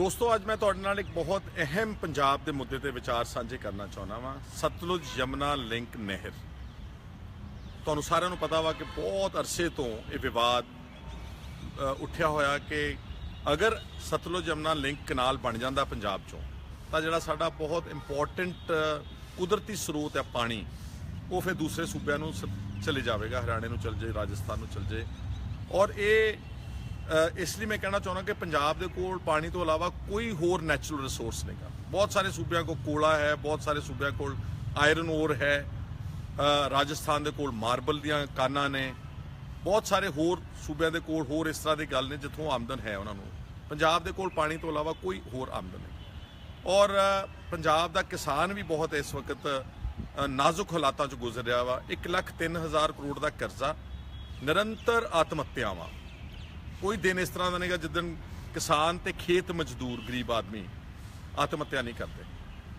ਦੋਸਤੋ, ਅੱਜ ਮੈਂ ਤੁਹਾਡੇ ਨਾਲ ਇੱਕ ਬਹੁਤ ਅਹਿਮ ਪੰਜਾਬ ਦੇ ਮੁੱਦੇ ਤੇ ਵਿਚਾਰ ਸਾਂਝੇ ਕਰਨਾ ਚਾਹੁੰਦਾ ਵਾਂ। ਸਤਲੁਜ ਯਮਨਾ ਲਿੰਕ ਨਹਿਰ। ਤੁਹਾਨੂੰ ਸਾਰਿਆਂ ਨੂੰ ਪਤਾ ਵਾ ਕਿ ਬਹੁਤ ਅਰਸੇ ਤੋਂ ਇਹ ਵਿਵਾਦ ਉੱਠਿਆ ਹੋਇਆ ਕਿ ਅਗਰ ਸਤਲੁਜ ਯਮਨਾ ਲਿੰਕ ਕਨਾਲ ਬਣ ਜਾਂਦਾ ਪੰਜਾਬ ਚੋਂ, ਤਾਂ ਜਿਹੜਾ ਸਾਡਾ ਬਹੁਤ ਇੰਪੋਰਟੈਂਟ ਕੁਦਰਤੀ ਸਰੋਤ ਹੈ ਪਾਣੀ, ਉਹ ਫਿਰ ਦੂਸਰੇ ਸੂਬਿਆਂ ਨੂੰ ਸ- ਚਲੇ ਜਾਵੇਗਾ। ਹਰਿਆਣੇ ਨੂੰ ਚਲ ਜੇ, ਰਾਜਸਥਾਨ ਨੂੰ ਚਲ ਜੇ। ਔਰ ਇਹ ਇਸ ਲਈ ਮੈਂ ਕਹਿਣਾ ਚਾਹੁੰਦਾ ਕਿ ਪੰਜਾਬ ਦੇ ਕੋਲ ਪਾਣੀ ਤੋਂ ਇਲਾਵਾ ਕੋਈ ਹੋਰ ਨੈਚੁਰਲ ਰਿਸੋਰਸ ਨਹੀਂਗਾ ਬਹੁਤ ਸਾਰੇ ਸੂਬਿਆਂ ਕੋਲ ਕੋਲਾ ਹੈ, ਬਹੁਤ ਸਾਰੇ ਸੂਬਿਆਂ ਕੋਲ ਆਇਰਨ ਓਰ ਹੈ ਰਾਜਸਥਾਨ ਦੇ ਕੋਲ ਮਾਰਬਲ ਦੀਆਂ ਕਾਨਾਂ ਨੇ, ਬਹੁਤ ਸਾਰੇ ਹੋਰ ਸੂਬਿਆਂ ਦੇ ਕੋਲ ਹੋਰ ਇਸ ਤਰ੍ਹਾਂ ਦੀ ਗੱਲ ਨੇ ਜਿੱਥੋਂ ਆਮਦਨ ਹੈ ਉਹਨਾਂ ਨੂੰ। ਪੰਜਾਬ ਦੇ ਕੋਲ ਪਾਣੀ ਤੋਂ ਇਲਾਵਾ ਕੋਈ ਹੋਰ ਆਮਦਨ ਨਹੀਂ। ਔਰ ਪੰਜਾਬ ਦਾ ਕਿਸਾਨ ਵੀ ਬਹੁਤ ਇਸ ਵਕਤ ਨਾਜ਼ੁਕ ਹਾਲਾਤਾਂ 'ਚ ਗੁਜ਼ਰ ਰਿਹਾ ਵਾ। 1 ਲੱਖ 3000 ਕਰੋੜ ਦਾ ਕਰਜ਼ਾ। ਨਿਰੰਤਰ ਆਤਮ ਹੱਤਿਆਵਾਂ ਕੋਈ ਦਿਨ ਇਸ ਤਰ੍ਹਾਂ ਦਾ ਨਹੀਂਗਾ ਜਿੱਦਣ ਕਿਸਾਨ ਤੇ ਖੇਤ ਮਜ਼ਦੂਰ ਗਰੀਬ ਆਦਮੀ ਆਤਮ ਹੱਤਿਆ ਨਹੀਂ ਕਰਦੇ।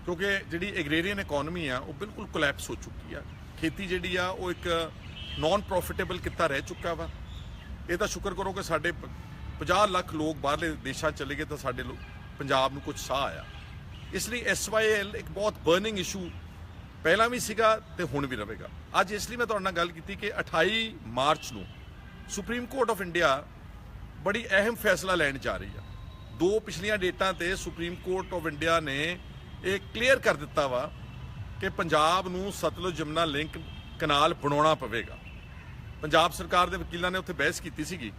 ਕਿਉਂਕਿ ਜਿਹੜੀ ਐਗਰੀਰੀਅਨ ਇਕਨੋਮੀ ਆ, ਉਹ ਬਿਲਕੁਲ ਕੋਲੈਪਸ ਹੋ ਚੁੱਕੀ ਆ। ਖੇਤੀ ਜਿਹੜੀ ਆ, ਉਹ ਇੱਕ ਨਾਨ ਪ੍ਰੋਫਿਟੇਬਲ ਕਿੱਤਾ ਰਹਿ ਚੁੱਕਾ ਵਾ। ਇਹ ਤਾਂ ਸ਼ੁਕਰ ਕਰੋ ਕਿ ਸਾਡੇ ਪ- 50 ਲੱਖ ਲੋਕ ਬਾਹਰਲੇ ਦੇਸ਼ਾਂ ਚਲੇ ਗਏ ਤਾਂ ਸਾਡੇ ਲੋ- ਪੰਜਾਬ ਨੂੰ ਕੁਝ ਸਾਹ ਆਇਆ। ਇਸ ਲਈ ਐਸਵਾਈਐਲ ਇੱਕ ਬਹੁਤ ਬਰਨਿੰਗ ਇਸ਼ੂ ਪਹਿਲਾਂ ਵੀ ਸੀਗਾ ਤੇ ਹੁਣ ਵੀ ਰਹੇਗਾ। ਅੱਜ ਇਸ ਲਈ ਮੈਂ ਤੁਹਾਡੇ ਨਾਲ ਗੱਲ ਕੀਤੀ ਕਿ 28 ਮਾਰਚ ਨੂੰ ਸੁਪਰੀਮ ਕੋਰਟ ਆਫ ਇੰਡੀਆ ਬੜੀ ਅਹਿਮ ਫੈਸਲਾ ਲੈਣ ਜਾ ਰਹੀ ਆ। ਦੋ ਪਿਛਲੀਆਂ ਡੇਟਾਂ ਤੇ ਸੁਪਰੀਮ ਕੋਰਟ ਆਫ ਇੰਡੀਆ ਨੇ ਇਹ ਕਲੀਅਰ ਕਰ ਦਿੱਤਾ ਵਾ ਕਿ ਪੰਜਾਬ ਨੂੰ ਸਤਲੁਜ ਜਮਨਾ ਲਿੰਕ ਕਨਾਲ ਬਣਾਉਣਾ ਪਵੇਗਾ। ਪੰਜਾਬ ਸਰਕਾਰ ਦੇ ਵਕੀਲਾਂ ਨੇ ਉੱਥੇ ਬਹਿਸ ਕੀਤੀ ਸੀਗੀ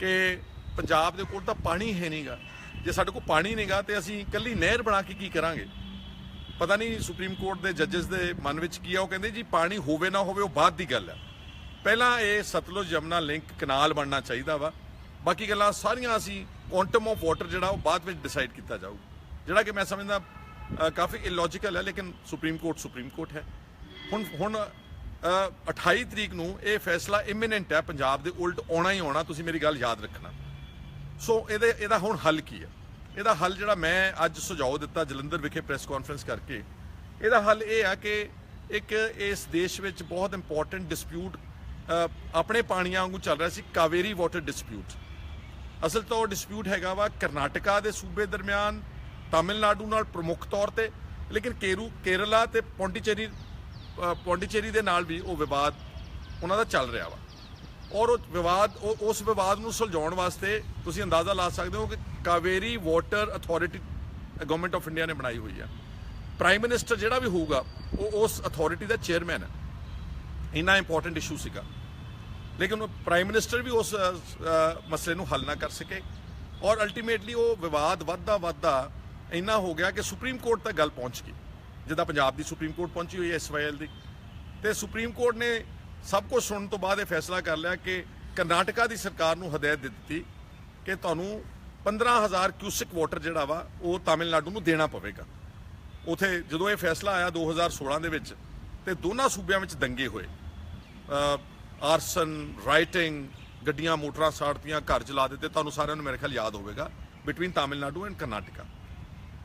ਕਿ ਪੰਜਾਬ ਦੇ ਕੋਲ ਤਾਂ ਪਾਣੀ ਹੈ ਨਹੀਂਗਾ ਜੇ ਸਾਡੇ ਕੋਲ ਪਾਣੀ ਨਹੀਂਗਾ ਤੇ ਅਸੀਂ ਇਕੱਲੀ ਨਹਿਰ ਬਣਾ ਕੇ ਕੀ ਕਰਾਂਗੇ? ਪਤਾ ਨਹੀਂ ਸੁਪਰੀਮ ਕੋਰਟ ਦੇ ਜੱਜਸ ਦੇ ਮਨ ਵਿੱਚ ਕੀ ਆ, ਉਹ ਕਹਿੰਦੇ ਜੀ ਪਾਣੀ ਹੋਵੇ ਨਾ ਹੋਵੇ ਉਹ ਬਾਅਦ ਦੀ ਗੱਲ ਆ। ਪਹਿਲਾਂ ਇਹ ਸਤਲੁਜ ਜਮਨਾ ਲਿੰਕ ਕਨਾਲ ਬਣਨਾ ਚਾਹੀਦਾ ਵਾ। ਬਾਕੀ ਗੱਲਾਂ ਸਾਰੀਆਂ ਅਸੀਂ ਕੁਆਂਟਮ ਆਫ ਵਾਟਰ ਜਿਹੜਾ ਉਹ ਬਾਅਦ ਵਿੱਚ ਡਿਸਾਈਡ ਕੀਤਾ ਜਾਊ। ਜਿਹੜਾ ਕਿ ਮੈਂ ਸਮਝਦਾ ਕਾਫੀ ਇਲੌਜੀਕਲ ਹੈ ਲੇਕਿਨ ਸੁਪਰੀਮ ਕੋਰਟ ਸੁਪਰੀਮ ਕੋਰਟ ਹੈ। ਹੁਣ ਹੁਣ ਅ, 28 ਤਰੀਕ ਨੂੰ ਇਹ ਫੈਸਲਾ ਇਮੀਨੈਂਟ ਹੈ ਪੰਜਾਬ ਦੇ ਉਲਟ ਆਉਣਾ ਹੀ ਆਉਣਾ ਤੁਸੀਂ ਮੇਰੀ ਗੱਲ ਯਾਦ ਰੱਖਣਾ। ਸੋ ਇਹਦੇ ਇਹਦਾ ਹੁਣ ਹੱਲ ਕੀ ਹੈ? ਇਹਦਾ ਹੱਲ ਜਿਹੜਾ ਮੈਂ ਅੱਜ ਸੁਝਾਅ ਦਿੱਤਾ ਜਲੰਧਰ ਵਿਖੇ ਪ੍ਰੈਸ ਕਾਨਫਰੰਸ ਕਰਕੇ ਇਹਦਾ ਹੱਲ ਇਹ ਆ ਕਿ ਇੱਕ ਇਸ ਦੇਸ਼ ਵਿੱਚ ਬਹੁਤ ਇੰਪੋਰਟੈਂਟ ਡਿਸਪਿਊਟ ਆਪਣੇ ਪਾਣੀਆਂ ਵਾਂਗੂ ਚੱਲ ਰਿਹਾ ਸੀ ਕਾਵੇਰੀ ਵਾਟਰ ਡਿਸਪਿਊਟ ਅਸਲ ਤਾਂ ਉਹ ਡਿਸਪਿਊਟ ਹੈਗਾ ਵਾ ਕਰਨਾਟਕਾ ਦੇ ਸੂਬੇ ਦਰਮਿਆਨ ਤਾਮਿਲਨਾਡੂ ਨਾਲ ਪ੍ਰਮੁੱਖ ਤੌਰ ਤੇ ਲੇਕਿਨ ਕੇਰੂ ਕੇਰਲਾ ਤੇ ਪੌਂਡੀਚੇਰੀ ਅ, ਪੌਂਡੀਚੇਰੀ ਦੇ ਨਾਲ ਵੀ ਉਹ ਵਿਵਾਦ ਉਹਨਾਂ ਦਾ ਚੱਲ ਰਿਹਾ ਵਾ। ਔਰ ਉਹ ਵਿਵਾਦ ਉਹ ਉਸ ਵਿਵਾਦ ਨੂੰ ਸੁਲਝਾਉਣ ਵਾਸਤੇ ਤੁਸੀਂ ਅੰਦਾਜ਼ਾ ਲਾ ਸਕਦੇ ਹੋ ਕਿ Kaveri water authority government of India ਨੇ ਬਣਾਈ ਹੋਈ ਆ। ਪ੍ਰਾਈਮ ਮਿਨਿਸਟਰ ਜਿਹੜਾ ਵੀ ਹੋਊਗਾ ਉਹ ਉਸ ਅਥਾਰਟੀ ਦਾ ਚੇਅਰਮੈਨ ਹੈ। ਇੰਨਾ ਇੰਪੋਰਟੈਂਟ ਇਸ਼ੂ ਸੀਗਾ। ਲੇਕਿਨ ਪ੍ਰਾਈਮ ਮਿਨਿਸਟਰ ਵੀ ਉਸ ਮਸਲੇ ਨੂੰ ਹੱਲ ਨਾ ਕਰ ਸਕੇ। ਔਰ ਅਲਟੀਮੇਟਲੀ ਉਹ ਵਿਵਾਦ ਵੱਧਦਾ ਵੱਧਦਾ ਇੰਨਾ ਹੋ ਗਿਆ ਕਿ ਸੁਪਰੀਮ ਕੋਰਟ ਤੱਕ ਗੱਲ ਪਹੁੰਚ ਗਈ। ਜਿੱਦਾਂ ਪੰਜਾਬ ਦੀ ਸੁਪਰੀਮ ਕੋਰਟ ਪਹੁੰਚੀ ਹੋਈ ਹੈ ਐਸਵਾਈਐਲ ਦੀ। ਤੇ ਸੁਪਰੀਮ ਕੋਰਟ ਨੇ ਸਭ ਕੁਝ ਸੁਣਨ ਤੋਂ ਬਾਅਦ ਇਹ ਫੈਸਲਾ ਕਰ ਲਿਆ ਕਿ ਕਰਨਾਟਕਾ ਦੀ ਸਰਕਾਰ ਨੂੰ ਹਦਾਇਤ ਦੇ ਦਿੱਤੀ ਕਿ ਤੁਹਾਨੂੰ 15000 ਕਿਊਸਿਕ ਵਾਟਰ ਜਿਹੜਾ ਵਾ, ਉਹ ਤਾਮਿਲਨਾਡੂ ਨੂੰ ਦੇਣਾ ਪਵੇਗਾ। ਉਥੇ ਜਦੋਂ ਇਹ ਫੈਸਲਾ ਆਇਆ 2016 ਦੇ ਵਿੱਚ, ਤੇ ਦੋਨਾਂ ਸੂਬਿਆਂ ਵਿੱਚ ਦੰਗੇ ਹੋਏ। ਆਰਸਨ, ਰਾਈਟਿੰਗ, ਗੱਡੀਆਂ, ਮੋਟਰਾਂ ਸਾੜਤੀਆਂ, ਘਰ ਜਲਾ ਦਿੱਤੇ, ਤੁਹਾਨੂੰ ਸਾਰਿਆਂ ਨੂੰ ਮੇਰੇ ਖਿਆਲ ਯਾਦ ਹੋਵੇਗਾ ਬਿਟਵੀਨ ਤਾਮਿਲਨਾਡੂ ਐਂਡ ਕਰਨਾਟਕਾ।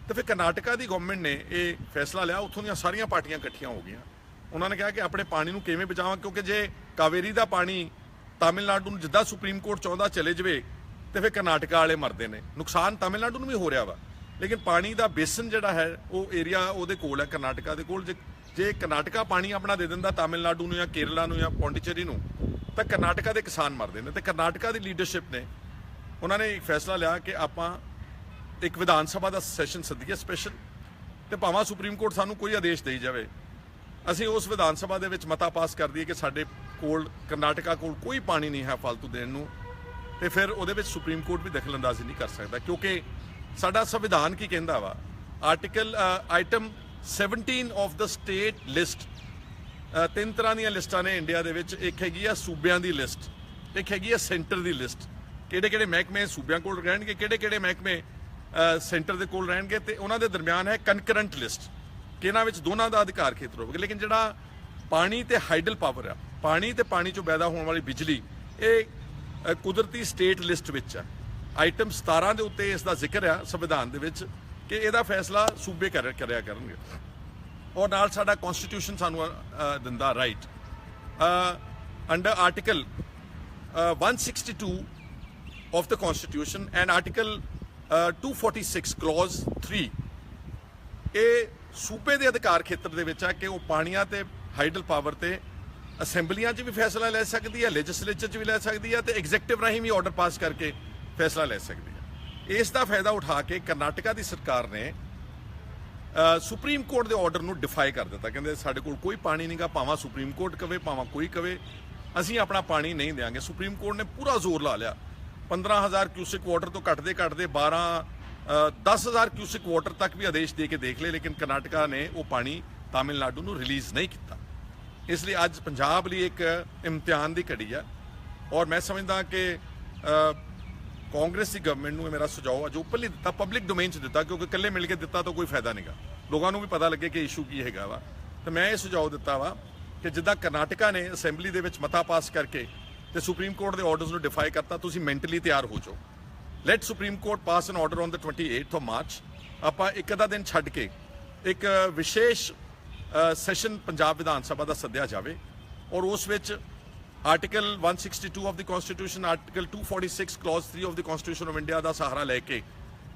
ਤੇ ਫਿਰ ਕਰਨਾਟਕਾ ਦੀ ਗਵਰਨਮੈਂਟ ਨੇ ਇਹ ਫੈਸਲਾ ਲਿਆ, ਉੱਥੋਂ ਦੀਆਂ ਸਾਰੀਆਂ ਪਾਰਟੀਆਂ ਇਕੱਠੀਆਂ ਹੋ ਗਈਆਂ। ਉਹਨਾਂ ਨੇ ਕਿਹਾ ਕਿ ਆਪਣੇ ਪਾਣੀ ਨੂੰ ਕਿਵੇਂ ਬਚਾਵਾਂ, ਕਿਉਂਕਿ ਜੇ ਕਾਵੇਰੀ ਦਾ ਪਾਣੀ ਤਾਮਿਲਨਾਡੂ ਨੂੰ ਜਿੱਦਾਂ ਸੁਪਰੀਮ ਕੋਰਟ ਚਾਹੁੰਦਾ ਚਲੇ ਜਵੇ, ਤੇ ਫਿਰ ਕਰਨਾਟਕਾ ਵਾਲੇ ਮਰਦੇ ਨੇ। ਨੁਕਸਾਨ ਤਾਮਿਲਨਾਡੂ ਨੂੰ ਵੀ ਹੋ ਰਿਹਾ ਵਾ। ਲੇਕਿਨ ਪਾਣੀ ਦਾ ਬੇਸਨ ਜਿਹੜਾ ਹੈ, ਉਹ ਏਰੀਆ ਉਹਦੇ ਕੋਲ ਹੈ, ਕਰਨਾਟਕਾ ਦੇ ਕੋਲ। ਜੇ ਜੇ ਕਰਨਾਟਕਾ ਪਾਣੀ ਆਪਣਾ ਦੇ ਦਿੰਦਾ ਤਾਮਿਲਨਾਡੂ ਨੂੰ ਜਾਂ ਕੇਰਲਾ ਨੂੰ ਜਾਂ ਪੌਂਡੀਚੇਰੀ ਨੂੰ, ਤਾਂ ਕਰਨਾਟਕਾ ਦੇ ਕਿਸਾਨ ਮਰਦੇ ਨੇ ਤੇ ਕਰਨਾਟਕਾ ਦੀ ਲੀਡਰਸ਼ਿਪ ਨੇ ਉਹਨਾਂ ਨੇ ਇੱਕ ਫੈਸਲਾ ਲਿਆ ਕਿ ਆਪਾਂ ਇੱਕ ਵਿਧਾਨ ਸਭਾ ਦਾ ਸੈਸ਼ਨ ਸੱਦੀਏ ਸਪੈਸ਼ਲ ਤੇ ਭਾਵੇਂ ਸੁਪਰੀਮ ਕੋਰਟ ਸਾਨੂੰ ਕੋਈ ਆਦੇਸ਼ ਦੇਈ ਜਾਵੇ, ਅਸੀਂ ਉਸ ਵਿਧਾਨ ਸਭਾ ਦੇ ਵਿੱਚ ਮਤਾ ਪਾਸ ਕਰ ਦਈਏ ਕਿ ਸਾਡੇ ਕੋਲ, ਕਰਨਾਟਕਾ ਕੋਲ ਕੋਈ ਪਾਣੀ ਨਹੀਂ ਹੈ ਫालतू ਦੇਣ ਨੂੰ ਤੇ ਫਿਰ ਉਹਦੇ ਵਿੱਚ ਸੁਪਰੀਮ ਕੋਰਟ ਵੀ ਦਖਲਅੰਦਾਜ਼ੀ ਨਹੀਂ ਕਰ ਸਕਦਾ ਕਿਉਂਕਿ ਸਾਡਾ ਸੰਵਿਧਾਨ ਕੀ ਕਹਿੰਦਾ ਵਾ? Article item 17 of the state list ਤਿੰਨ ਤਰ੍ਹਾਂ ਦੀਆਂ ਲਿਸਟਾਂ ਨੇ ਇੰਡੀਆ ਦੇ ਵਿੱਚ। ਇੱਕ ਹੈਗੀ ਆ ਸੂਬਿਆਂ ਦੀ ਲਿਸਟ ਇੱਕ ਹੈਗੀ ਆ ਸੈਂਟਰ ਦੀ ਲਿਸਟ ਕਿਹੜੇ ਕਿਹੜੇ ਮਹਿਕਮੇ ਸੂਬਿਆਂ ਕੋਲ ਰਹਿਣਗੇ ਕਿਹੜੇ ਕਿਹੜੇ ਮਹਿਕਮੇ ਸੈਂਟਰ ਦੇ ਕੋਲ ਰਹਿਣਗੇ ਤੇ ਉਹਨਾਂ ਦੇ ਦਰਮਿਆਨ ਹੈ ਕਨਕਰੈਂਟ ਲਿਸਟ ਕਿ ਇਹਨਾਂ ਵਿੱਚ ਦੋਨਾਂ ਦਾ ਅਧਿਕਾਰ ਖੇਤਰ ਹੋਵੇਗਾ? ਲੇਕਿਨ ਜਿਹੜਾ ਪਾਣੀ ਤੇ ਹਾਈਡਲ ਪਾਵਰ ਆ, ਪਾਣੀ ਤੇ ਪਾਣੀ ਚੋਂ ਪੈਦਾ ਹੋਣ ਵਾਲੀ ਬਿਜਲੀ, ਇਹ ਕੁਦਰਤੀ ਸਟੇਟ ਲਿਸਟ ਵਿੱਚ ਆ। ਆਈਟਮ 17 ਦੇ ਉੱਤੇ ਇਸ ਦਾ ਜ਼ਿਕਰ ਆ ਸੰਵਿਧਾਨ ਦੇ ਵਿੱਚ। ਕਿ ਇਹਦਾ ਫੈਸਲਾ ਸੂਬੇ ਕਰ- ਕਰਿਆ ਕਰਨਗੇ। ਔਰ ਨਾਲ ਸਾਡਾ ਕਨਸਟੀਟਿਊਸ਼ਨ ਸਾਨੂੰ ਦਿੰਦਾ right under article 162 of the constitution and article 246 clause 3 ਇਹ ਸੂਬੇ ਦੇ ਅਧਿਕਾਰ ਖੇਤਰ ਦੇ ਵਿੱਚ ਹੈ ਕਿ ਉਹ ਪਾਣੀਆਂ ਤੇ ਹਾਈਡਲ ਪਾਵਰ ਤੇ ਅਸੈਂਬਲੀਆਂ 'ਚ ਵੀ ਫੈਸਲਾ ਲੈ ਸਕਦੀ ਹੈ ਲੈਜਿਸਲੇਚਰ 'ਚ ਵੀ ਲੈ ਸਕਦੀ ਹੈ ਤੇ ਐਗਜ਼ੈਕਟਿਵ ਰਾਹੀਂ ਵੀ ਆਰਡਰ ਪਾਸ ਕਰਕੇ ਫੈਸਲਾ ਲੈ ਸਕਦੀ ਹੈ। ਇਸ ਦਾ ਫਾਇਦਾ ਉਠਾ ਕੇ ਕਰਨਾਟਕਾ ਦੀ ਸਰਕਾਰ ਨੇ ਸੁਪਰੀਮ ਕੋਰਟ ਦੇ ਆਰਡਰ ਨੂੰ ਡਿਫਾਈ ਕਰ ਦਿੱਤਾ। ਕਹਿੰਦੇ ਸਾਡੇ ਕੋਲ ਕੋਈ ਪਾਣੀ ਨਹੀਂਗਾ ਭਾਵੇਂ ਸੁਪਰੀਮ ਕੋਰਟ ਕਵੇ ਭਾਵੇਂ ਕੋਈ ਕਵੇ ਅਸੀਂ ਆਪਣਾ ਪਾਣੀ ਨਹੀਂ ਦੇਵਾਂਗੇ ਸੁਪਰੀਮ ਕੋਰਟ ਨੇ ਪੂਰਾ ਜ਼ੋਰ ਲਾ ਲਿਆ। 15000 ਕਿਊਸਿਕ ਵਾਟਰ ਤੋਂ ਘਟਦੇ ਘਟਦੇ 12 ਅ, 10000 ਕਿਊਸਿਕ ਵਾਟਰ ਤੱਕ ਵੀ ਆਦੇਸ਼ ਦੇ ਕੇ ਦੇਖ ਲਏ ਲੇਕਿਨ ਕਰਨਾਟਕਾ ਨੇ ਉਹ ਪਾਣੀ ਤਾਮਿਲਨਾਡੂ ਨੂੰ ਰਿਲੀਜ਼ ਨਹੀਂ ਕੀਤਾ। ਇਸ ਲਈ ਅੱਜ ਪੰਜਾਬ ਲਈ ਇੱਕ ਇਮਤਿਹਾਨ ਦੀ ਘੜੀ ਆ। ਔਰ ਮੈਂ ਸਮਝਦਾ ਕਿ ਕਾਂਗਰਸ ਦੀ ਗਵਰਨਮੈਂਟ ਨੂੰ ਇਹ ਮੇਰਾ ਸੁਝਾਅ ਅੱਜ ਜੋ ਉੱਪਰਲੀ ਦਿੱਤਾ ਪਬਲਿਕ ਡੋਮੇਨ 'ਚ ਦਿੱਤਾ, ਕਿਉਂਕਿ ਇਕੱਲੇ ਮਿਲ ਕੇ ਦਿੱਤਾ ਤਾਂ ਕੋਈ ਫਾਇਦਾ ਨਹੀਂਗਾ ਲੋਕਾਂ ਨੂੰ ਵੀ ਪਤਾ ਲੱਗੇ ਕਿ ਇਸ਼ੂ ਕੀ ਹੈਗਾ ਵਾ। ਤੇ ਮੈਂ ਇਹ ਸੁਝਾਅ ਦਿੱਤਾ ਵਾ ਕਿ ਜਿੱਦਾਂ ਕਰਨਾਟਕਾ ਨੇ ਅਸੈਂਬਲੀ ਦੇ ਵਿੱਚ ਮਤਾ ਪਾਸ ਕਰਕੇ ਤੇ ਸੁਪਰੀਮ ਕੋਰਟ ਦੇ ਆਰਡਰਸ ਨੂੰ ਡਿਫਾਈ ਕਰਤਾ, ਤੁਸੀਂ ਮੈਂਟਲੀ ਤਿਆਰ ਹੋ ਜਾਓ। Let supreme court pass an order on the 28th of March ਆਪਾਂ ਇੱਕ ਅੱਧਾ ਦਿਨ ਛੱਡ ਕੇ ਇੱਕ ਵਿਸ਼ੇਸ਼ ਸੈਸ਼ਨ ਪੰਜਾਬ ਵਿਧਾਨ ਸਭਾ ਦਾ ਸੱਦਿਆ ਜਾਵੇ। ਔਰ ਉਸ ਵਿੱਚ article 162 of the constitution article 246 clause 3 of the constitution of India ਦਾ ਸਹਾਰਾ ਲੈ ਕੇ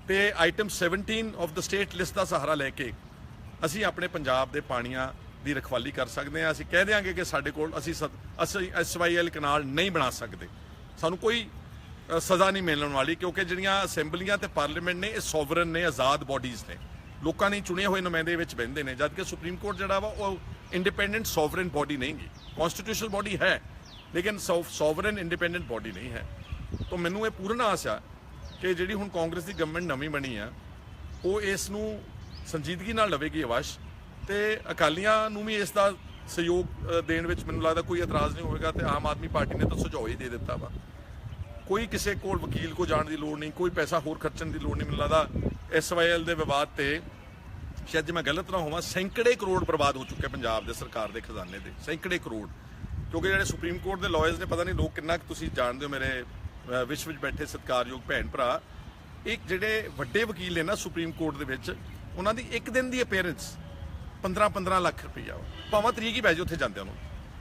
ਤੇ item 17 of the state list ਦਾ ਸਹਾਰਾ ਲੈ ਕੇ ਅਸੀਂ ਆਪਣੇ ਪੰਜਾਬ ਦੇ ਪਾਣੀਆਂ ਦੀ ਰਖਵਾਲੀ ਕਰ ਸਕਦੇ ਹਾਂ। ਅਸੀਂ ਕਹਿ ਦਿਆਂਗੇ ਕਿ ਸਾਡੇ ਕੋਲ ਅਸੀਂ ਸਦ- ਅਸੀਂ ਐਸਵਾਈਐਲ ਕਨਾਲ ਨਹੀਂ ਬਣਾ ਸਕਦੇ। ਸਾਨੂੰ ਕੋਈ ਸਜ਼ਾ ਨਹੀਂ ਮਿਲਣ ਵਾਲੀ ਕਿਉਂਕਿ ਜਿਹੜੀਆਂ ਅਸੈਂਬਲੀਆਂ ਤੇ ਪਾਰਲੀਮੈਂਟ ਨੇ, ਇਹ ਸੋਵਰਨ ਨੇ, ਆਜ਼ਾਦ ਬਾਡੀਜ਼ ਨੇ। ਲੋਕਾਂ ਨੇ ਚੁਣੇ ਹੋਏ ਨੁਮਾਇੰਦੇ ਵਿੱਚ ਬਹਿੰਦੇ ਨੇ, ਜਦਕਿ ਸੁਪਰੀਮ ਕੋਰਟ ਜਿਹੜਾ ਵਾ, ਉਹ ਇੰਡੀਪੈਂਡੈਂਟ ਸੋਵਰਨ ਬਾਡੀ ਨਹੀਂਗੀ। ਕਨਸਟੀਟਿਊਸ਼ਨਲ ਬਾਡੀ ਹੈ। ਲੇਕਿਨ ਸੋਵਰਨ ਇੰਡੀਪੈਂਡੈਂਟ ਬਾਡੀ ਨਹੀਂ ਹੈ। ਤਾਂ ਮੈਨੂੰ ਇਹ ਪੂਰਨ ਆਸ ਆ ਕਿ ਜਿਹੜੀ ਹੁਣ ਕਾਂਗਰਸ ਦੀ ਗਵਰਨਮੈਂਟ ਨਵੀਂ ਬਣੀ ਆ, ਉਹ ਇਸ ਨੂੰ ਸੰਜੀਦਗੀ ਨਾਲ ਲਵੇਗੀ ਅਵਸ਼ ਤੇ ਅਕਾਲੀਆਂ ਨੂੰ ਵੀ ਇਸ ਦਾ ਸਹਿਯੋਗ ਦੇਣ ਵਿੱਚ ਮੈਨੂੰ ਲੱਗਦਾ ਕੋਈ ਇਤਰਾਜ਼ ਨਹੀਂ ਹੋਵੇਗਾ ਤੇ ਆਮ ਆਦਮੀ ਪਾਰਟੀ ਨੇ ਤਾਂ ਸੁਝਾਅ ਹੀ ਦੇ ਦਿੱਤਾ ਵਾ। ਕੋਈ ਕਿਸੇ ਕੋਲ ਵਕੀਲ ਕੋ ਜਾਣ ਦੀ ਲੋੜ ਨਹੀਂ, ਕੋਈ ਪੈਸਾ ਹੋਰ ਖਰਚਣ ਦੀ ਲੋੜ ਨਹੀਂ, ਮੈਨੂੰ ਲੱਗਦਾ ਐਸਵਾਈਐਲ ਦੇ ਵਿਵਾਦ ਤੇ ਸ਼ਾਇਦ ਜੇ ਮੈਂ ਗਲਤ ਨਾ ਹੋਵਾਂ, ਸੈਂਕੜੇ ਕਰੋੜ ਬਰਬਾਦ ਹੋ ਚੁੱਕੇ ਪੰਜਾਬ ਦੇ ਸਰਕਾਰ ਦੇ ਖਜ਼ਾਨੇ ਦੇ, ਸੈਂਕੜੇ ਕਰੋੜ। ਕਿਉਂਕਿ ਜਿਹੜੇ ਸੁਪਰੀਮ ਕੋਰਟ ਦੇ ਲਾਇਰਸ ਨੇ, ਪਤਾ ਨਹੀਂ ਲੋਕ ਕਿੰਨਾ ਕੁ ਤੁਸੀਂ ਜਾਣਦੇ ਹੋ ਮੇਰੇ ਵਿਸ਼ਵ ਵਿੱਚ ਬੈਠੇ ਸਤਿਕਾਰਯੋਗ ਭੈਣ ਭਰਾ। ਇੱਕ ਜਿਹੜੇ ਵੱਡੇ ਵਕੀਲ ਨੇ ਨਾ ਸੁਪਰੀਮ ਕੋਰਟ ਦੇ ਵਿੱਚ, ਉਹਨਾਂ ਦੀ ਇੱਕ ਦਿਨ ਦੀ ਅਪੀਅਰੈਂਸ 15 15 ਲੱਖ ਰੁਪਈਆ ਵਾ। ਭਾਵੇਂ ਤਰੀਕ ਹੀ ਪੈ ਜੇ ਉੱਥੇ ਜਾਂਦਿਆਂ ਉਹਨੂੰ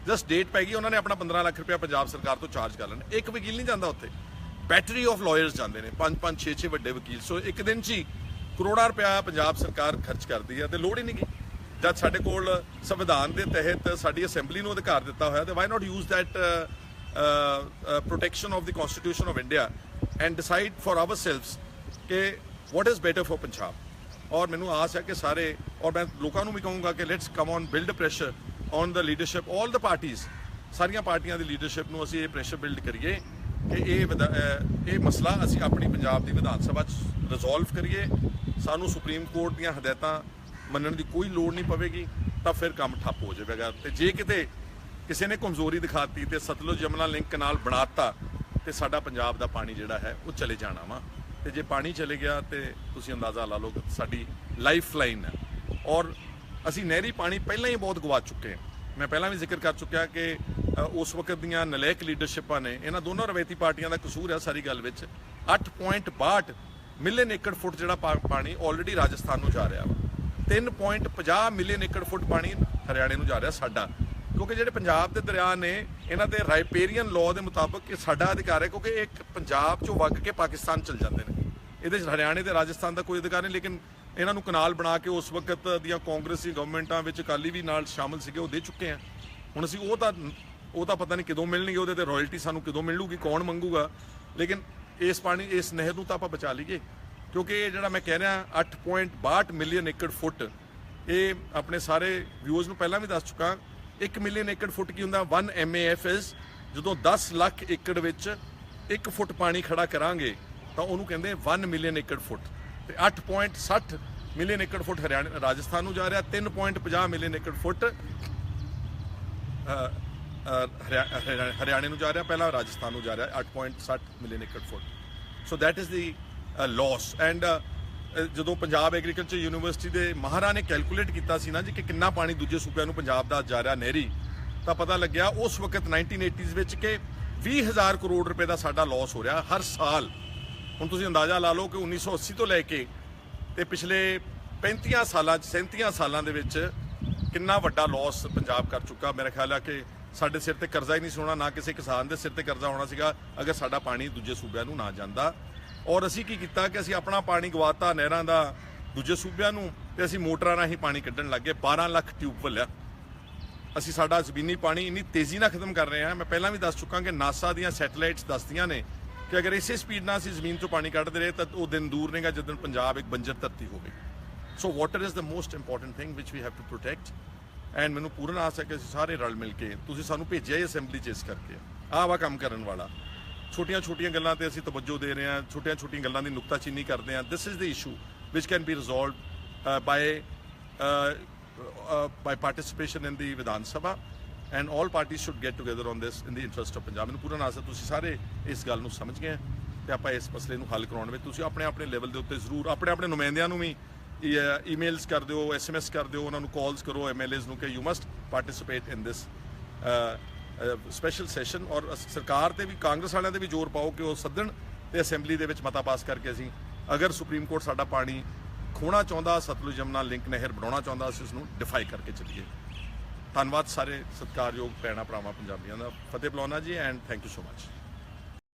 ਜਸਟ ਡੇਟ ਪੈ ਗਈ, ਉਹਨਾਂ ਨੇ ਆਪਣਾ 15 ਲੱਖ ਰੁਪਇਆ ਪੰਜਾਬ ਸਰਕਾਰ ਤੋਂ ਚਾਰਜ ਕਰ ਲੈਣਾ। ਇੱਕ ਵਕੀਲ ਨਹੀਂ ਜਾਂਦਾ ਉੱਥੇ। ਬੈਟਰੀ ਆਫ ਲਾਇਰਸ ਜਾਂਦੇ ਨੇ 5 5 6 6 ਵੱਡੇ ਵਕੀਲ। ਸੋ ਇੱਕ ਦਿਨ 'ਚ ਹੀ ਕਰੋੜਾਂ ਰੁਪਇਆ ਪੰਜਾਬ ਸਰਕਾਰ ਖਰਚ ਕਰਦੀ ਹੈ ਤੇ ਲੋੜ ਹੀ ਨਹੀਂ ਗੀ। ਜਦ ਸਾਡੇ ਕੋਲ ਸੰਵਿਧਾਨ ਦੇ ਤਹਿਤ ਸਾਡੀ ਅਸੈਂਬਲੀ ਨੂੰ ਅਧਿਕਾਰ ਦਿੱਤਾ ਹੋਇਆ, ਤੇ why not use that protection of the constitution of India and decide for ourselves ਕਿ what is better for Punjab ਔਰ ਮੈਨੂੰ ਆਸ ਹੈ ਕਿ ਸਾਰੇ, ਔਰ ਮੈਂ ਲੋਕਾਂ ਨੂੰ ਵੀ ਕਹੂੰਗਾ ਕਿ let's come on build pressure on the leadership all the ਪਾਰਟੀਆਂ ਸਾਰੀਆਂ ਪਾਰਟੀਆਂ ਦੀ ਲੀਡਰਸ਼ਿਪ ਨੂੰ ਅਸੀਂ ਇਹ ਪ੍ਰੈਸ਼ਰ ਬਿਲਡ ਕਰੀਏ ਕਿ ਇਹ ਵਿਧਾ- ਇਹ ਮਸਲਾ ਅਸੀਂ ਆਪਣੀ ਪੰਜਾਬ ਦੀ ਵਿਧਾਨ ਸਭਾ 'ਚ ਰਿਜ਼ੋਲਵ ਕਰੀਏ। ਸਾਨੂੰ ਸੁਪਰੀਮ ਕੋਰਟ ਦੀਆਂ ਹਦਾਇਤਾਂ ਮੰਨਣ ਦੀ ਕੋਈ ਲੋੜ ਨਹੀਂ ਪਵੇਗੀ, ਤਾਂ ਫਿਰ ਕੰਮ ਠੱਪ ਹੋ ਜਾਵੇਗਾ। ਤੇ ਜੇ ਕਿਤੇ ਕਿਸੇ ਨੇ ਕਮਜ਼ੋਰੀ ਦਿਖਾਤੀ ਤੇ ਸਤਲੁਜ ਯਮਨਾ ਲਿੰਕ ਨਾਲ ਬਣਾਤਾ, ਤੇ ਸਾਡਾ ਪੰਜਾਬ ਦਾ ਪਾਣੀ ਜਿਹੜਾ ਹੈ, ਉਹ ਚਲੇ ਜਾਣਾ ਵਾ। ਤੇ ਜੇ ਪਾਣੀ ਚਲੇ ਗਿਆ, ਤੇ ਤੁਸੀਂ ਅੰਦਾਜ਼ਾ ਲਾ ਲਓ ਸਾਡੀ ਲਾਈਫ ਲਾਈਨ ਹੈ। ਔਰ ਅਸੀਂ ਨਹਿਰੀ ਪਾਣੀ ਪਹਿਲਾਂ ਹੀ ਬਹੁਤ ਗਵਾ ਚੁੱਕੇ ਹਾਂ। ਮੈਂ ਪਹਿਲਾਂ ਵੀ ਜ਼ਿਕਰ ਕਰ ਚੁੱਕਿਆ ਕਿ ਉਸ ਵਕਤ ਦੀਆਂ ਨਲਾਇਕ ਲੀਡਰਸ਼ਿਪਾਂ ਨੇ, ਇਹਨਾਂ ਦੋਨੋਂ ਰਵਾਇਤੀ ਪਾਰਟੀਆਂ ਦਾ ਕਸੂਰ ਹੈ ਸਾਰੀ ਗੱਲ ਵਿੱਚ। 8.62 ਮਿਲੀਅਨ ਏਕੜ ਫੁੱਟ ਜਿਹੜਾ ਪਾ- ਪਾਣੀ ਆਲਰੇਡੀ ਰਾਜਸਥਾਨ ਨੂੰ ਜਾ ਰਿਹਾ ਵਾ। 3.50 ਮਿਲੀਅਨ ਏਕੜ ਫੁੱਟ ਪਾਣੀ ਹਰਿਆਣੇ ਨੂੰ ਜਾ ਰਿਹਾ ਸਾਡਾ। ਕਿਉਂਕਿ ਜਿਹੜੇ ਪੰਜਾਬ ਦੇ ਦਰਿਆ ਨੇ, ਇਹਨਾਂ ਦੇ ਰਾਈਪੇਰੀਅਨ ਲਾਅ ਦੇ ਮੁਤਾਬਕ ਇਹ ਸਾਡਾ ਅਧਿਕਾਰ ਹੈ, ਕਿਉਂਕਿ ਇਹ ਪੰਜਾਬ ਚੋਂ ਵਗ ਕੇ ਪਾਕਿਸਤਾਨ ਚਲ ਜਾਂਦੇ ਨੇ। ਇਹਦੇ 'ਚ ਹਰਿਆਣੇ ਤੇ ਰਾਜਸਥਾਨ ਦਾ ਕੋਈ ਅਧਿਕਾਰ ਨਹੀਂ, ਲੇਕਿਨ ਇਹਨਾਂ ਨੂੰ ਕਨਾਲ ਬਣਾ ਕੇ ਉਸ ਵਕਤ ਦੀਆਂ ਕਾਂਗਰਸੀ ਗਵਰਨਮੈਂਟਾਂ ਵਿੱਚ ਅਕਾਲੀ ਵੀ ਨਾਲ ਸ਼ਾਮਲ ਸੀਗੇ, ਉਹ ਦੇ ਚੁੱਕੇ ਆ। ਹੁਣ ਅਸੀਂ ਉਹ ਤਾਂ ਉਹ ਤਾਂ ਪਤਾ ਨਹੀਂ ਕਦੋਂ ਮਿਲਣਗੇ, ਉਹਦੇ ਤੇ ਰਾਇਲਟੀ ਸਾਨੂੰ ਕਦੋਂ ਮਿਲੂਗੀ, ਕੌਣ ਮੰਗੂਗਾ? ਲੇਕਿਨ ਇਸ ਪਾਣੀ, ਇਸ ਨਹਿਰ ਨੂੰ ਤਾਂ ਆਪਾਂ ਬਚਾ ਲਈਏ। ਕਿਉਂਕਿ ਇਹ ਜਿਹੜਾ ਮੈਂ ਕਹਿ ਰਿਹਾ 8.62 ਮਿਲੀਅਨ ਏਕੜ ਫੁੱਟ, ਇਹ ਆਪਣੇ ਸਾਰੇ ਵਿਊਜ਼ ਨੂੰ ਪਹਿਲਾਂ ਵੀ ਦੱਸ ਚੁੱਕਾ। 1 ਮਿਲੀਅਨ ਏਕੜ ਫੁੱਟ ਕੀ ਹੁੰਦਾ? 1 ਐਮਏਐਫ ਇਜ਼ ਜਦੋਂ 10 ਲੱਖ ਏਕੜ ਵਿੱਚ 1 ਫੁੱਟ ਪਾਣੀ ਖੜਾ ਕਰਾਂਗੇ, ਤਾਂ ਉਹਨੂੰ ਕਹਿੰਦੇ 1 ਮਿਲੀਅਨ ਏਕੜ ਫੁੱਟ। ਤੇ 8.60 ਮਿਲੀਅਨ ਏਕੜ ਫੁੱਟ ਹਰਿਆਣਾ, ਰਾਜਸਥਾਨ ਨੂੰ ਜਾ ਰਿਹਾ 3.50 ਮਿਲੀਅਨ ਏਕੜ ਫੁੱਟ ਹਰਿਆ- ਹਰਿਆ- ਹਰਿਆਣੇ ਨੂੰ ਜਾ ਰਿਹਾ, ਪਹਿਲਾਂ ਰਾਜਸਥਾਨ ਨੂੰ ਜਾ ਰਿਹਾ 8.60 million acre feet. So that is the loss and uh, uh, ਜਦੋਂ ਪੰਜਾਬ ਐਗਰੀਕਲਚਰ ਯੂਨੀਵਰਸਿਟੀ ਦੇ ਮਾਹਰਾਂ ਨੇ ਕੈਲਕੂਲੇਟ ਕੀਤਾ ਸੀ ਨਾ ਜੀ ਕਿ ਕਿੰਨਾ ਪਾਣੀ ਦੂਜੇ ਸੂਬਿਆਂ ਨੂੰ ਪੰਜਾਬ ਦਾ ਜਾ ਰਿਹਾ ਨਹਿਰੀ, ਤਾਂ ਪਤਾ ਲੱਗਿਆ ਉਸ ਵਕਤ 1980s ਵਿੱਚ ਕਿ 20000 ਕਰੋੜ ਰੁਪਏ ਦਾ ਸਾਡਾ ਲਾਸ ਹੋ ਰਿਹਾ ਹਰ ਸਾਲ। ਹੁਣ ਤੁਸੀਂ ਅੰਦਾਜ਼ਾ ਲਾ ਲਓ ਕਿ 1980 ਤੋਂ ਲੈ ਕੇ ਤੇ ਪਿਛਲੇ 35 ਸਾਲਾਂ ਚ 37 ਸਾਲਾਂ ਦੇ ਵਿੱਚ ਕਿੰਨਾ ਵੱਡਾ ਲਾਸ ਪੰਜਾਬ ਕਰ ਚੁੱਕਾ। ਮੇਰਾ ਖਿਆਲ ਆ ਕਿ ਸਾਡੇ ਸਿਰ ਤੇ ਕਰਜ਼ਾ ਹੀ ਨਹੀਂ ਸੀ ਹੋਣਾ, ਨਾ ਕਿਸੇ ਕਿਸਾਨ ਦੇ ਸਿਰ ਤੇ ਕਰਜ਼ਾ ਹੋਣਾ ਸੀਗਾ, ਅਗਰ ਸਾਡਾ ਪਾਣੀ ਦੂਜੇ ਸੂਬਿਆਂ ਨੂੰ ਨਾ ਜਾਂਦਾ। ਔਰ ਅਸੀਂ ਕੀ ਕੀਤਾ ਕਿ ਅਸੀਂ ਆਪਣਾ ਪਾਣੀ ਗਵਾਤਾ ਨਹਿਰਾਂ ਦਾ, ਦੂਜੇ ਸੂਬਿਆਂ ਨੂੰ, ਤੇ ਅਸੀਂ ਮੋਟਰਾਂ ਰਾਹੀਂ ਪਾਣੀ ਕੱਢਣ ਲੱਗੇ 12 ਲੱਖ ਟਿਊਬ ਆ ਅਸੀਂ ਸਾਡਾ ਜ਼ਮੀਨੀ ਪਾਣੀ ਇੰਨੀ ਤੇਜ਼ੀ ਨਾਲ ਖਤਮ ਕਰ ਰਹੇ ਹਾਂ, ਮੈਂ ਪਹਿਲਾਂ ਵੀ ਦੱਸ ਚੁੱਕਾ ਕਿ ਨਾਸਾ ਦੀਆਂ ਸੈਟੇਲਾਈਟਸ ਦੱਸਦੀਆਂ ਨੇ ਕਿ ਅਗਰ ਇਸੇ ਸਪੀਡ ਨਾਲ ਅਸੀਂ ਜ਼ਮੀਨ ਤੋਂ ਪਾਣੀ ਕੱਢਦੇ ਰਹੇ, ਤਾਂ ਉਹ ਦਿਨ ਦੂਰ ਨਹੀਂਗਾ ਜਦੋਂ ਪੰਜਾਬ ਇੱਕ ਬੰਜਰ ਧਰਤੀ ਹੋਵੇ। So water is the most important thing which we have to protect and ਮੈਨੂੰ ਪੂਰਨ ਆਸ ਹੈ ਕਿ ਅਸੀਂ ਸਾਰੇ ਰਲ ਮਿਲ ਕੇ, ਤੁਸੀਂ ਸਾਨੂੰ ਭੇਜਿਆ ਹੀ ਅਸੈਂਬਲੀ ਚ ਇਸ ਕਰਕੇ। ਆਹ ਵਾ ਕੰਮ ਕਰਨ ਵਾਲਾ। ਛੋਟੀਆਂ ਛੋਟੀਆਂ ਗੱਲਾਂ ਤੇ ਅਸੀਂ ਤਵੱਜੋ ਦੇ ਰਹੇ ਹਾਂ ਛੋਟੀਆਂ ਛੋਟੀਆਂ ਗੱਲਾਂ ਦੀ ਨੁਕਤਾਚੀਨੀ ਕਰਦੇ ਹਾਂ। This is the issue which can be resolved by by participation in the Vidhan Sabha, and all parties should get together on this in the interest of Punjab. ਮੈਨੂੰ ਪੂਰਨ ਆਸ ਤੁਸੀਂ ਸਾਰੇ ਇਸ ਗੱਲ ਨੂੰ ਸਮਝ ਗਏ ਹੈ ਤੇ ਆਪਾਂ ਇਸ ਮਸਲੇ ਨੂੰ ਹੱਲ ਕਰਾਉਣ ਵਿੱਚ ਤੁਸੀਂ ਆਪਣੇ ਆਪਣੇ ਲੈਵਲ ਦੇ ਉੱਤੇ ਜ਼ਰੂਰ ਆਪਣੇ ਆਪਣੇ ਨੁਮਾਇੰਦਿਆਂ ਨੂੰ ਵੀ ਈਮੇਲਸ ਕਰ ਦਿਓ ਐਸਐਮਐਸ ਕਰ ਦਿਓ ਉਹਨਾਂ ਨੂੰ ਕਾਲਸ ਕਰੋ ਐਮਐਲਏਜ਼ ਨੂੰ ਕਿ you must participate in this special session ਔਰ ਸਰਕਾਰ ਤੇ ਵੀ, ਕਾਂਗਰਸ ਵਾਲਿਆਂ ਤੇ ਵੀ ਜ਼ੋਰ ਪਾਓ ਕਿ ਉਹ ਸੱਦਣ ਤੇ ਅਸੈਂਬਲੀ ਦੇ ਵਿੱਚ ਮਤਾ ਪਾਸ ਕਰਕੇ ਅਸੀਂ, ਅਗਰ ਸੁਪਰੀਮ ਕੋਰਟ ਸਾਡਾ ਪਾਣੀ ਖੋਣਾ ਚਾਹੁੰਦਾ, ਸਤਲੁਜ ਜਮਨਾ ਲਿੰਕ ਨਹਿਰ ਬਣਾਉਣਾ ਚਾਹੁੰਦਾ, ਅਸੀਂ ਉਸ ਨੂੰ ਡਿਫਾਈ ਕਰਕੇ ਚੱਲੀਏ। ਧੰਨਵਾਦ ਸਾਰੇ ਸਤਿਕਾਰਯੋਗ ਭੈਣਾਂ ਭਰਾਵਾਂ ਪੰਜਾਬੀਆਂ ਦਾ। ਫਤਿਹ ਬੁਲਾਉਣਾ ਜੀ and thank you so much